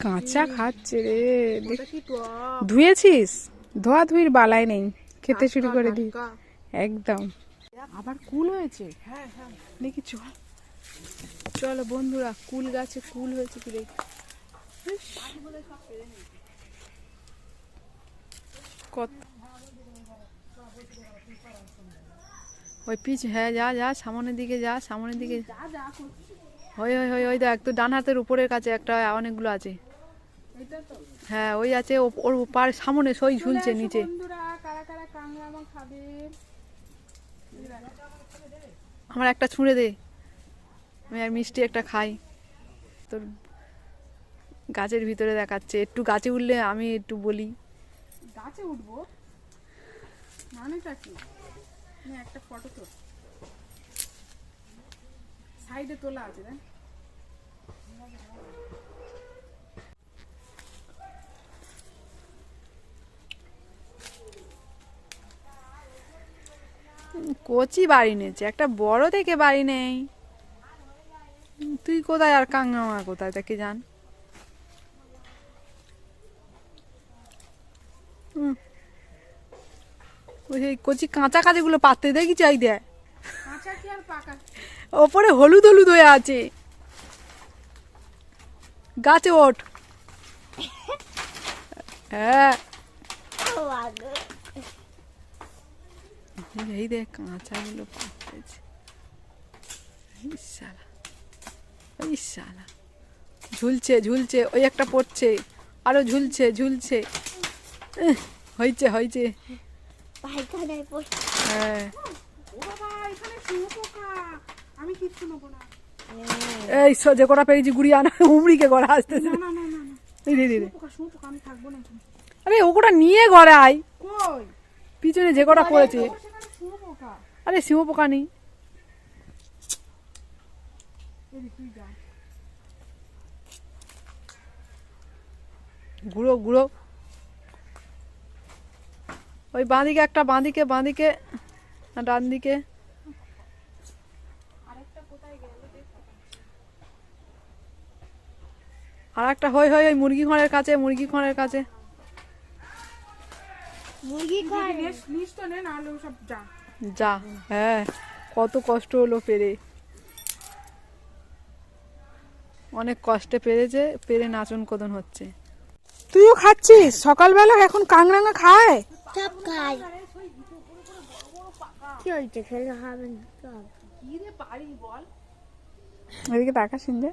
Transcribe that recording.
কাঁচা খাচ্ছে রে। ধুয়েছিস? ধোয়া ধুইর বালাই নেই। খেতে শুরু করে দি। একদম। আবার কুল হয়েছে? হ্যাঁ হ্যাঁ। দেখি চল। চলো বন্ধুরা কুল গাছে কুল হয়েছে কি দেখি। কত ওই পিছ হ্যাঁ যা যা সামনের দিকে যা সামনের দিকে যা যা করছি। ওই ওই ওই ওই দেখ তো ডান হাতের উপরের কাছে একটা অনেকগুলো আছে। হ্যাঁ ওই আছে ওর পার সামনে সই ঝুলছে নিচে। আমার একটা ছুঁড়ে দে। আমি আর মিষ্টি একটা খাই। তোর গাছের ভিতরে দেখাচ্ছে। একটু গাছে উঠলে আমি একটু বলি। গাছে উঠবো? মানেটা কি? একটা ফটো তো সাইডে তোলা আছে, দেখ। কচি বাড়ি নিয়েছে একটা বড় থেকে বাড়ি নেই। তুই কোথায় আর কাঙ্গামা কোথায় তাকে জান। ওই কচি কাঁচা কাঁচাগুলো পাততে দেখি চাই দেয় ওপরে হলুদ হলুদ হয়ে আছে। গাছে ওঠ। হ্যাঁ। এই দেখ কাঁচাগুলো ইসালা ঝুলছে ঝুলছে ওই একটা পড়ছে। আরও ঝুলছে ঝুলছে। হয়েছে হয়েছে। হ্যাঁ। আমি কিচ্ছু নেব না। এই যে কটা পেয়েছি গুড়িয়ে আনা উমড়িকে গড়া আসতেছে। না না আমি থাকব না। আরে ও কটা নিয়ে গড়াই কই? পিছনে যে কটা পড়েছে। আরে সিংহ পোকা নেই। গুঁড়ো গুঁড়ো ওই বাঁদিকে একটা বাঁদিকে বাঁদিকে ডান দিকে আর একটা হই হই ওই মুরগি ঘরের কাছে মুরগি ঘরের কাছে। যা। যা হ্যাঁ কত কষ্ট হলো পেরে। অনেক কষ্টে পেরেছে পেরে নাচন কদন হচ্ছে। তুইও খাচ্ছিস? সকালবেলা এখন কাংরাঙা খায়? সব খায়। কি হয়েছে? খেলে হবে না সব এদিকে টাকা সিনজে